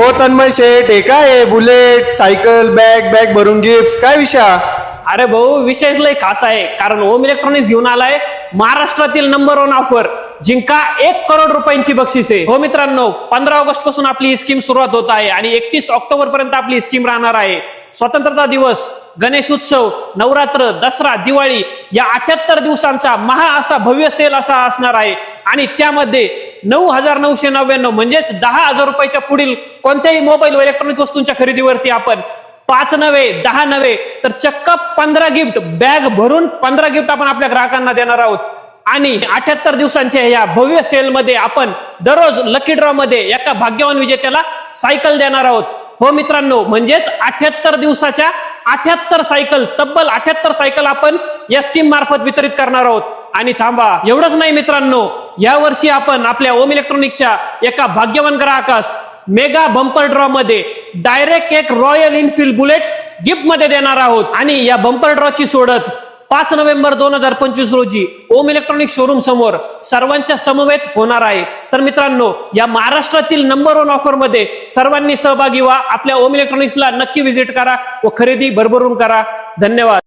हो तन्मय शेठ हे काय आहे? बुलेट सायकल बॅग बॅग भरून गिफ्ट काय विषय? अरे भाऊ विशेष लय खास आहे. कारण ओम इलेक्ट्रॉनिक्स घेऊन आलाय महाराष्ट्रातील नंबर वन ऑफर जिंका एक करोड रुपयांची बक्षीस आहे. हो मित्रांनो पंधरा ऑगस्टपासून आपली ही स्कीम सुरुवात होत आहे आणि एकतीस ऑक्टोबर पर्यंत आपली ही स्कीम राहणार आहे. स्वतंत्रता दिवस गणेश उत्सव नवरात्र दसरा दिवाळी या अठ्याहत्तर दिवसांचा महा असा भव्य सेल असा असणार आहे. आणि त्यामध्ये नऊ हजार नऊशे नव्याण्णव म्हणजेच दहा हजार रुपयाच्या पुढील कोणत्याही मोबाईल व इलेक्ट्रॉनिक वस्तूंच्या खरेदीवरती आपण पाच नव्हे दहा नव्हे तर चक्क पंधरा गिफ्ट बॅग भरून पंधरा गिफ्ट आपण आपल्या ग्राहकांना देणार आहोत. आणि अठ्याहत्तर दिवसांच्या या भव्य सेलमध्ये आपण दररोज लकी ड्रॉ मध्ये एका भाग्यवान विजेत्याला सायकल देणार आहोत. हो मित्रांनो म्हणजेच अठ्याहत्तर दिवसाच्या अठ्याहत्तर सायकल तब्बल अठ्याहत्तर सायकल आपण या स्कीम मार्फत वितरित करणार आहोत. आणि थांबा एवढंच नाही मित्रांनो या वर्षी आपण आपल्या ओम इलेक्ट्रॉनिक्सच्या एका भाग्यवान ग्राहकास मेगा बंपर ड्रॉ मध्ये डायरेक्ट एक रॉयल इनफिल्ड बुलेट गिफ्टमध्ये देणार आहोत. आणि या बंपर ड्रॉची सोडत पाच नोव्हेंबर दोन हजार पंचवीस रोजी ओम इलेक्ट्रॉनिक शोरूम समोर सर्वांच्या समवेत होणार आहे. तर मित्रांनो या महाराष्ट्रातील नंबर वन ऑफरमध्ये सर्वांनी सहभागी व्हा. आपल्या ओम इलेक्ट्रॉनिक्सला नक्की व्हिजिट करा व खरेदी भरभरून करा. धन्यवाद.